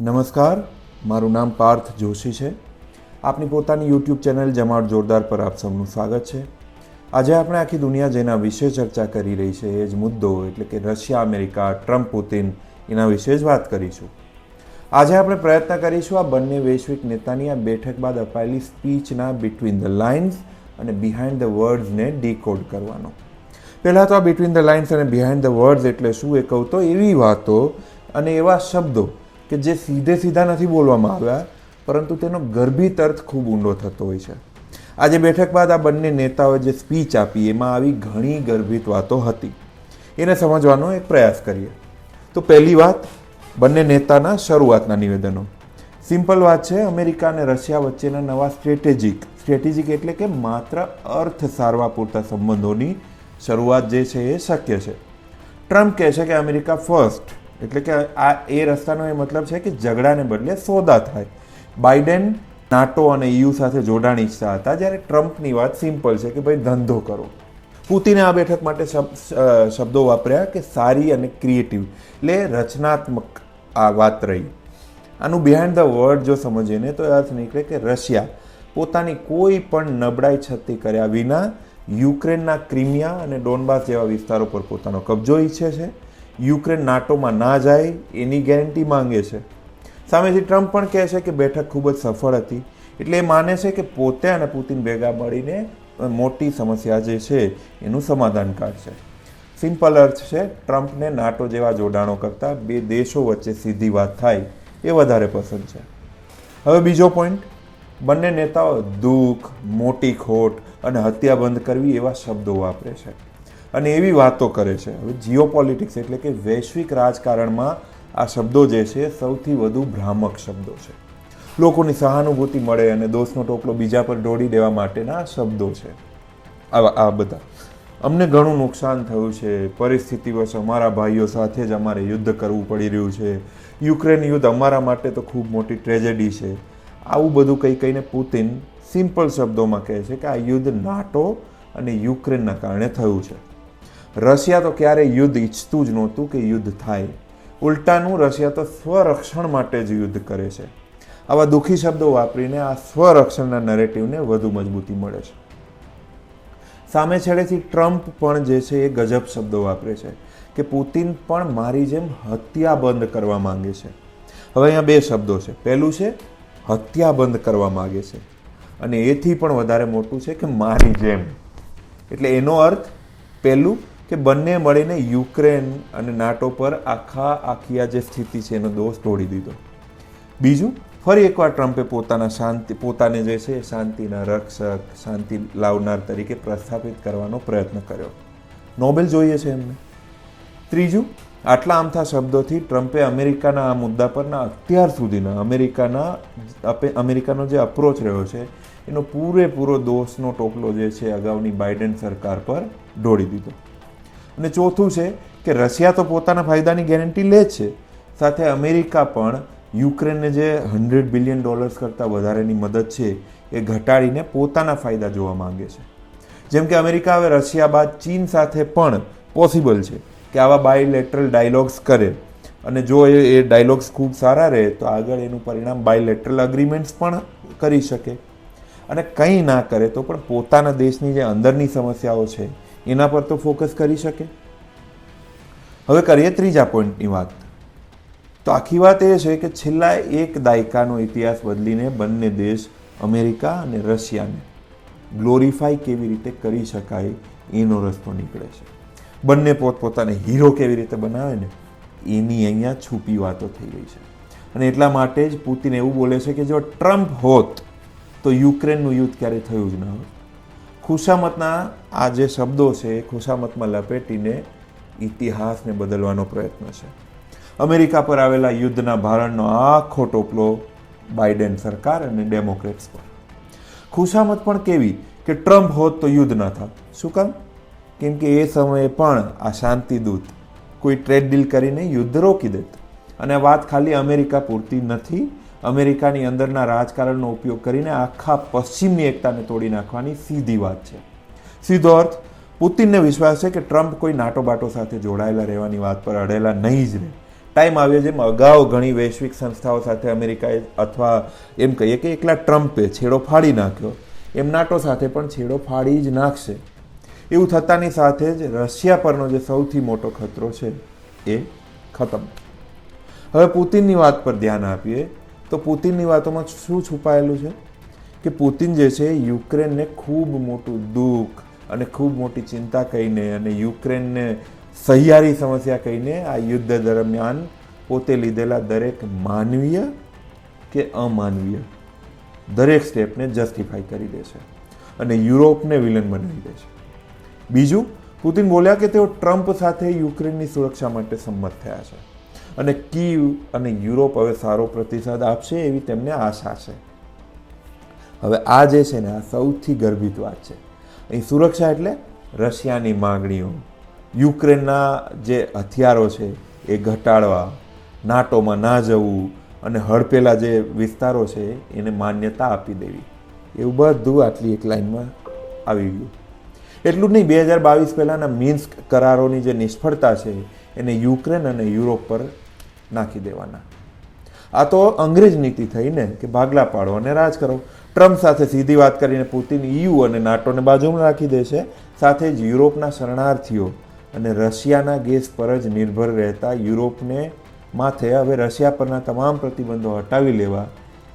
નમસ્કાર. મારું નામ પાર્થ જોશી છે. આપની પોતાની યુટ્યુબ ચેનલ જમાટ જોરદાર પર આપ સૌનું સ્વાગત છે. આજે આપણે આખી દુનિયા જેના વિશે ચર્ચા કરી રહી છે એ જ મુદ્દો એટલે કે રશિયા, અમેરિકા, ટ્રમ્પ, પુતિન એના વિશે જ વાત કરીશું. આજે આપણે પ્રયત્ન કરીશું આ બંને વૈશ્વિક નેતાની આ બેઠક બાદ અપાયેલી સ્પીચના બિટવીન ધ લાઇન્સ અને બિહાઇન્ડ ધ વર્ડ્સને ડીકોડ કરવાનો. પહેલાં તો આ બિટવીન ધ લાઇન્સ અને બિહાઇન્ડ ધ વર્ડ્સ એટલે શું એ કહું તો એવી વાતો અને એવા શબ્દો કે જે સીધે સીધા નથી બોલવામાં આવ્યા પરંતુ તેનો ગર્ભિત અર્થ ખૂબ ઊંડો થતો હોય છે. આજે બેઠક બાદ આ બંને નેતાઓએ જે સ્પીચ આપી, એમાં આવી ઘણી ગર્ભિત વાતો હતી. એને સમજવાનો એક પ્રયાસ કરીએ. તો પહેલી વાત, બંને નેતાના શરૂઆતના નિવેદનો. સિમ્પલ વાત છે, અમેરિકા અને રશિયા વચ્ચેના નવા સ્ટ્રેટેજિક સ્ટ્રેટેજિક એટલે કે માત્ર અર્થ સારવા પૂરતા સંબંધોની શરૂઆત જે છે એ શક્ય છે. ટ્રમ્પ કહે છે કે અમેરિકા ફર્સ્ટ એટલે કે આ એ રસ્તાનો એ મતલબ છે કે ઝઘડાને બદલે સોદા થાય. બાઇડેન નાટો અને યુ સાથે જોડાણ ઈચ્છતા હતા જ્યારે ટ્રમ્પની વાત સિમ્પલ છે કે ભાઈ ધંધો કરો. પુતિને આ બેઠક માટે શબ- શબ્દો વાપર્યા કે સારી અને ક્રિએટિવ. એટલે રચનાત્મક આ વાત રહી. આનું બિહાઇન્ડ ધ વર્ડ જો સમજીએ ને તો અર્થ નીકળે કે રશિયા પોતાની કોઈ પણ નબળાઈ છતી કર્યા વિના યુક્રેનના ક્રિમિયા અને ડોનબાસ જેવા વિસ્તારો પર પોતાનો કબજો ઈચ્છે છે. યુક્રેન નાટોમાં ના જાય એની ગેરંટી માંગે છે. સામેથી ટ્રમ્પ પણ કહે છે કે બેઠક ખૂબ જ સફળ હતી. એટલે એ માને છે કે પોતે અને પુતિન ભેગા મળીને મોટી સમસ્યા જે છે એનું સમાધાન કાઢશે. સિમ્પલ અર્થ છે, ટ્રમ્પને નાટો જેવા જોડાણો કરતાં બે દેશો વચ્ચે સીધી વાત થાય એ વધારે પસંદ છે. હવે બીજો પોઈન્ટ બંને નેતાઓ દુઃખ, મોટી ખોટ અને હત્યા બંધ કરવી એવા શબ્દો વાપરે છે. અને એવી વાતો કરે છે. હવે જીઓ પોલિટિક્સ એટલે કે વૈશ્વિક રાજકારણમાં આ શબ્દો જે છે, સૌથી વધુ ભ્રામક શબ્દો છે. લોકોની સહાનુભૂતિ મળે અને દોષનો ટોપલો બીજા પર ઢોળી દેવા માટેના શબ્દો છે. આવા, આ બધા. અમને ઘણું નુકસાન થયું છે. પરિસ્થિતિ વશ અમારા ભાઈઓ સાથે જ અમારે યુદ્ધ કરવું પડી રહ્યું છે. યુક્રેન યુદ્ધ અમારા માટે તો ખૂબ મોટી ટ્રેજેડી છે. આવું બધું કંઈ કહીને પુતિન સિમ્પલ શબ્દોમાં કહે છે કે આ યુદ્ધ નાટો અને યુક્રેનના કારણે થયું છે. રશિયા તો ક્યારેય યુદ્ધ ઈચ્છતું જ નહોતું કે યુદ્ધ થાય. ઉલટાનું રશિયા તો સ્વરક્ષણ માટે જ યુદ્ધ કરે છે. આવા દુઃખી શબ્દો વાપરીને આ સ્વરક્ષણના નરેટિવને વધુ મજબૂતી મળે છે. સામે છેડેથી ટ્રમ્પ પણ જે છે એ ગજબ શબ્દો વાપરે છે કે પુતિન પણ મારી જેમ હત્યા બંધ કરવા માંગે છે. હવે અહીંયા બે શબ્દો છે. પહેલું છે, હત્યા બંધ કરવા માંગે છે. અને એથી પણ વધારે મોટું છે કે મારી જેમ. એટલે એનો અર્થ, પહેલું કે બંને મળીને યુક્રેન અને નાટો પર આખા આખી આ જે સ્થિતિ છે એનો દોષ ઢોળી દીધો. બીજું, ફરી એકવાર ટ્રમ્પે પોતાના શાંતિ, પોતાને જે છે શાંતિના રક્ષક, શાંતિ લાવનાર તરીકે પ્રસ્થાપિત કરવાનો પ્રયત્ન કર્યો. નોબેલ જોઈએ છે એમને. ત્રીજું, આટલા આમથા શબ્દોથી ટ્રમ્પે અમેરિકાના આ મુદ્દા પરના અત્યાર સુધીના અમેરિકાના અમેરિકાનો જે અપ્રોચ રહ્યો છે, એનો પૂરેપૂરો દોષનો ટોપલો જે છે અગાઉની બાઇડેન સરકાર પર ઢોળી દીધો. અને ચોથું છે કે રશિયા તો પોતાના ફાયદાની ગેરંટી લે છે. સાથે અમેરિકા પણ યુક્રેનને જે હંડ્રેડ બિલિયન ડોલર્સ કરતાં વધારેની મદદ છે એ ઘટાડીને પોતાના ફાયદા જોવા માંગે છે. જેમ કે અમેરિકા હવે રશિયા બાદ ચીન સાથે પણ પોસિબલ છે કે આવા બાયલેટરલ ડાયલોગ્સ કરે. અને જો એ એ ડાયલોગ્સ ખૂબ સારા રહે, તો આગળ એનું પરિણામ બાયલેટરલ અગ્રીમેન્ટ્સ પણ કરી શકે. અને કંઈ ના કરે તો પણ પોતાના દેશની જે અંદરની સમસ્યાઓ છે એના પર તો ફોકસ કરી શકે. હવે કરીએ ત્રીજા પોઈન્ટની વાત. તો આખી વાત એ છે કે છેલ્લા એક દાયકાનો ઇતિહાસ બદલીને બંને દેશ અમેરિકા અને રશિયાને ગ્લોરીફાઈ કેવી રીતે કરી શકાય એનો રસ્તો નીકળે છે. બંને પોતપોતાને હીરો કેવી રીતે બનાવે ને એની અહીંયા છૂપી વાતો થઈ ગઈ છે. અને એટલા માટે જ પુતિન એવું બોલે છે કે જો ટ્રમ્પ હોત તો યુક્રેનનું યુદ્ધ ક્યારેય થયું જ ન હોત. ખુશામતના આ જે શબ્દો છે એ ખુશામતમાં લપેટીને ઇતિહાસને બદલવાનો પ્રયત્ન છે. અમેરિકા પર આવેલા યુદ્ધના ભારણનો આખો ટોપલો બાઇડેન સરકાર અને ડેમોક્રેટ્સ પર. ખુશામત પણ કેવી કે ટ્રમ્પ હોત તો યુદ્ધ ન થાત. શું કામ? કેમ કે એ સમયે પણ આ શાંતિદૂત કોઈ ટ્રેડ ડીલ કરીને યુદ્ધ રોકી દેત. અને વાત ખાલી અમેરિકા પૂરતી નથી અમેરિકાની અંદરના રાજકારણનો ઉપયોગ કરીને આખા પશ્ચિમની એકતાને તોડી નાખવાની સીધી વાત છે. સીધો અર્થ, પુતિનને વિશ્વાસ છે કે ટ્રમ્પ કોઈ નાટો બાટો સાથે જોડાયેલા રહેવાની વાત પર અડેલા નહીં જ રહે. ટાઈમ આવ્યો જેમ અગાઉ ઘણી વૈશ્વિક સંસ્થાઓ સાથે અમેરિકાએ અથવા એમ કહીએ કે એકલા ટ્રમ્પે છેડો ફાડી નાખ્યો, એમ નાટો સાથે પણ છેડો ફાડી જ નાખશે. એવું થતાની સાથે જ રશિયા પરનો જે સૌથી મોટો ખતરો છે એ ખતમ. હવે પુતિનની વાત પર ધ્યાન આપીએ તો પુતિનની વાતોમાં શું છુપાયેલું છે? કે પુતિન જે છે, યુક્રેનને ખૂબ મોટું દુઃખ અને ખૂબ મોટી ચિંતા કહીને અને યુક્રેનને સહિયારી સમસ્યા કહીને આ યુદ્ધ દરમિયાન પોતે લીધેલા દરેક માનવીય કે અમાનવીય? દરેક સ્ટેપને જસ્ટિફાઈ કરી દે છે અને યુરોપને વિલન બનાવી દે છે. બીજું, પુતિન બોલ્યા કે તેઓ ટ્રમ્પ સાથે યુક્રેનની સુરક્ષા માટે સંમત થયા છે. અને કીવ અને યુરોપ હવે સારો પ્રતિસાદ આપશે એવી તેમને આશા છે. હવે આ જે છે ને, આ સૌથી ગર્ભિત વાત છે. અહીં સુરક્ષા એટલે રશિયાની માગણીઓ. યુક્રેનના જે હથિયારો છે એ ઘટાડવા, નાટોમાં ના જવું અને હડપેલા જે વિસ્તારો છે એને માન્યતા આપી દેવી. એવું બધું આટલી એક લાઇનમાં આવી ગયું. એટલું જ નહીં, બે હજાર બાવીસ પહેલાંના મિન્સ્ક કરારોની જે નિષ્ફળતા છે એને યુક્રેન અને યુરોપ પર નાખી દેવાના. આ તો અંગ્રેજ નીતિ થઈને કે ભાગલા પાડો અને રાજ કરો. ટ્રમ્પ સાથે સીધી વાત કરીને પુતિન ઈયુ અને નાટોને બાજુમાં રાખી દે છે. સાથે જ યુરોપના શરણાર્થીઓ અને રશિયાના ગેસ પર જ નિર્ભર રહેતા યુરોપને માથે હવે રશિયા પરના તમામ પ્રતિબંધો હટાવી લેવા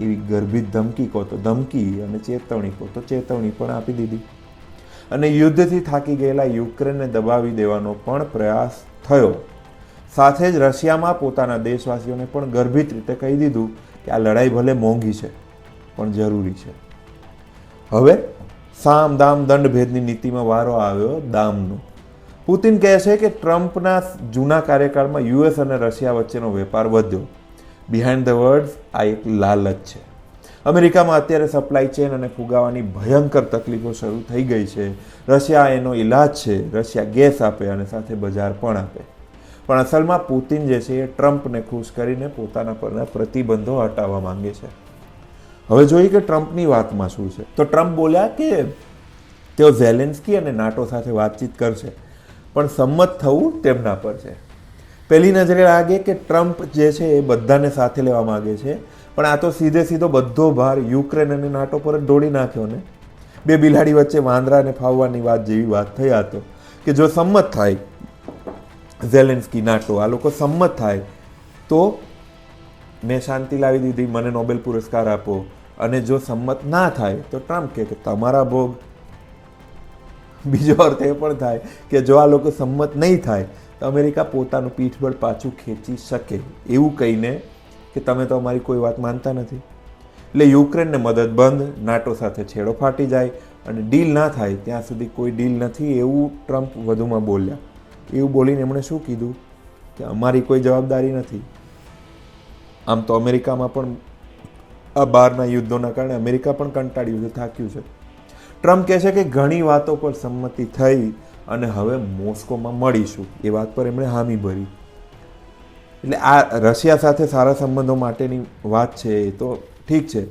એવી ગર્ભિત ધમકી કહો તો ધમકી અને ચેતવણી કહો તો ચેતવણી પણ આપી દીધી. અને યુદ્ધથી થાકી ગયેલા યુક્રેનને દબાવી દેવાનો પણ પ્રયાસ થયો. સાથે જ રશિયામાં પોતાના દેશવાસીઓને પણ ગર્ભિત રીતે કહી દીધું કે આ લડાઈ ભલે મોંઘી છે, પણ જરૂરી છે. હવે સામ દામ દંડ ભેદની નીતિમાં વારો આવ્યો દામનો. પુતિન કહે છે કે ટ્રમ્પના જૂના કાર્યકાળમાં યુએસ અને રશિયા વચ્ચેનો વેપાર વધ્યો. બિહાઇન્ડ ધ વર્ડ્સ આ એક લાલચ છે. અમેરિકામાં અત્યારે સપ્લાય ચેન અને ફુગાવાની ભયંકર તકલીફો શરૂ થઈ ગઈ છે. રશિયા એનો ઈલાજ છે, રશિયા ગેસ આપે અને સાથે બજાર પણ આપે. પણ અસલમાં પુતિન જે છે એ ટ્રમ્પને ખુશ કરીને પોતાના પરના પ્રતિબંધો હટાવવા માંગે છે. હવે જોઈએ કે ટ્રમ્પની વાતમાં શું છે. તો ટ્રમ્પ બોલ્યા કે તેઓ ઝેલેન્સ્કી અને નાટો સાથે વાતચીત કરશે, પણ સંમત થવું તેમના પર છે. પહેલી નજરે લાગે કે ટ્રમ્પ જે છે એ બધાને સાથે લેવા માંગે છે, પણ આ તો સીધે સીધો બધો ભાર યુક્રેન અને નાટો પર જ ઢોળી નાખ્યો ને. બે બિલાડી વચ્ચે વાંદરાને ફાવવાની વાત જેવી વાત થઈ હતો કે જો સંમત થાય ઝેલેન્સ્કી નાટો, આ લોકો સંમત થાય, તો મેં શાંતિ લાવી દીધી, મને નોબેલ પુરસ્કાર આપો. અને જો સંમત ના થાય, તો ટ્રમ્પ કે તમારા ભોગ. બીજો અર્થ એ પણ થાય કે જો આ લોકો સંમત નહીં થાય, તો અમેરિકા પોતાનું પીઠબળ પાછું ખેંચી શકે. એવું કહીને કે તમે તો અમારી કોઈ વાત માનતા નથી. એટલે યુક્રેનને મદદ બંધ, નાટો સાથે છેડો ફાટી જાય અને ડીલ ના થાય, ત્યાં સુધી કોઈ ડીલ નથી એવું ટ્રમ્પ વધુમાં બોલ્યા. એવું બોલીને એમણે શું કીધું? કે અમારી કોઈ જવાબદારી નથી. આમ તો અમેરિકામાં પણ આ બહારના યુદ્ધોના કારણે અમેરિકા પણ કંટાળ્યું છે, થાક્યું છે. ટ્રમ્પ કહે છે કે ઘણી વાતો પર સંમતિ થઈ અને હવે મોસ્કોમાં મળીશું. એ વાત પર એમણે હામી ભરી. એટલે આ રશિયા સાથે સારા સંબંધો માટેની વાત છે એ તો ઠીક છે.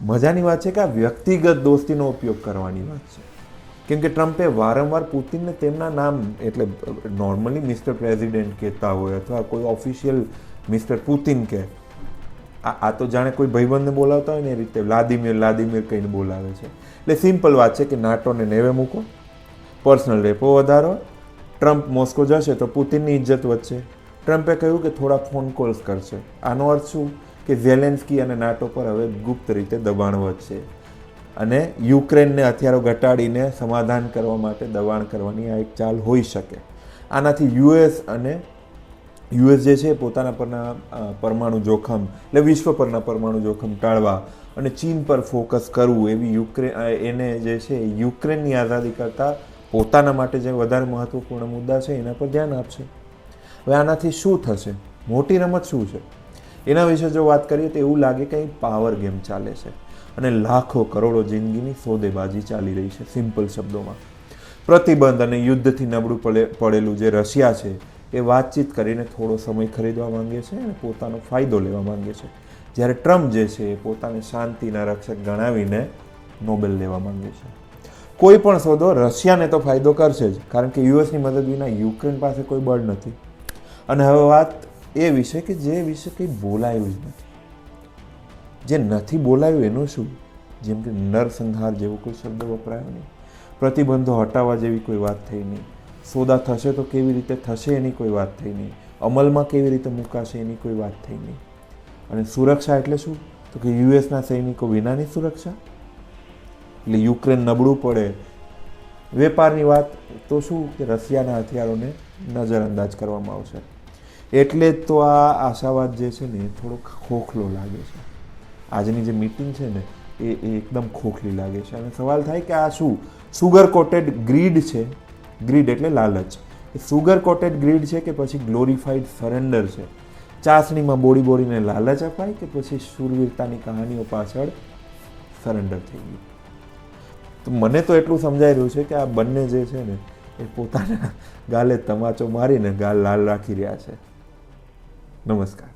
મજાની વાત છે કે આ વ્યક્તિગત દોસ્તીનો ઉપયોગ કરવાની વાત છે. કેમ કે ટ્રમ્પે વારંવાર પુતિનને તેમના નામ, એટલે નોર્મલી મિસ્ટર પ્રેસિડેન્ટ કહેતા હોય અથવા કોઈ ઓફિશિયલ મિસ્ટર પુતિન કે આ તો જાણે કોઈ ભાઈબંધને બોલાવતા હોય ને એ રીતે વ્લાદિમીર વ્લાદિમીર કહીને બોલાવે છે. એટલે સિમ્પલ વાત છે કે નાટોને નેવે મૂકો પર્સનલ રેપો વધારો, ટ્રમ્પ મોસ્કો જશે તો પુતિનની ઇજ્જત વધશે. ટ્રમ્પે કહ્યું કે થોડા ફોન કોલ્સ કરશે. આનો અર્થ શું? કે ઝેલેન્સ્કી અને નાટો પર હવે ગુપ્ત રીતે દબાણ વધશે. અને યુક્રેનને હથિયારો ઘટાડીને સમાધાન કરવા માટે દબાણ કરવાની આ એક ચાલ હોઈ શકે. આનાથી યુએસ અને યુએસ જે છે પોતાના પરના પરમાણુ જોખમ એટલે વિશ્વ પરના પરમાણુ જોખમ ટાળવા અને ચીન પર ફોકસ કરવું એવી યુક્રેન એને જે છે યુક્રેનની આઝાદી કરતાં પોતાના માટે જે વધારે મહત્વપૂર્ણ મુદ્દા છે એના પર ધ્યાન આપશે. હવે આનાથી શું થશે? મોટી રમત શું છે? એના વિશે જો વાત કરીએ તો એવું લાગે કે પાવર ગેમ ચાલે છે. અને લાખો કરોડો જિંદગીની સોદેબાજી ચાલી રહી છે સિમ્પલ શબ્દોમાં. પ્રતિબંધ અને યુદ્ધથી નબળું પડે, પડેલું જે રશિયા છે, એ વાતચીત કરીને થોડો સમય ખરીદવા માંગે છે અને પોતાનો ફાયદો લેવા માંગે છે. જ્યારે ટ્રમ્પ જે છે, એ પોતાને શાંતિના રક્ષક ગણાવીને નોબેલ લેવા માંગે છે. કોઈ પણ સોદો રશિયાને તો ફાયદો કરશે જ, કારણ કે યુએસની મદદ વિના યુક્રેન પાસે કોઈ બળ નથી. અને હવે વાત એ વિશે કે જે વિશે કંઈ બોલાયું જ નથી. જે નથી બોલાયું એનું શું? જેમ કે નરસંહાર જેવો કોઈ શબ્દ વપરાયો નહીં. પ્રતિબંધો હટાવવા જેવી કોઈ વાત થઈ નહીં. સોદા થશે તો કેવી રીતે થશે એની કોઈ વાત થઈ નહીં. અમલમાં કેવી રીતે મુકાશે એની કોઈ વાત થઈ નહીં. અને સુરક્ષા એટલે શું? તો કે યુએસના સૈનિકો વિનાની સુરક્ષા? એટલે યુક્રેન નબળું પડે. વેપારની વાત તો શું? કે રશિયાના હથિયારોને નજરઅંદાજ કરવામાં આવશે. એટલે જ તો આ આશાવાદ જે છે ને થોડો ખોખલો લાગે છે. આજની જે મિટિંગ છે ને, એ એ એકદમ ખોખલી લાગે છે. અને સવાલ થાય કે આ શું? સુગર કોટેડ ગ્રીડ છે? ગ્રીડ એટલે લાલચ. એ સુગર કોટેડ ગ્રીડ છે કે પછી ગ્લોરીફાઈડ સરેન્ડર છે? ચાસણીમાં બોડી બોડીને લાલચ અપાય કે પછી શૂરવીરતાની કહાનીઓ પાછળ સરેન્ડર થઈ ગયું? તો મને તો એટલું સમજાઈ રહ્યું છે કે આ બંને જે છે ને, એ પોતાના ગાલે તમાચો મારીને ગાલ લાલ રાખી રહ્યા છે. નમસ્કાર.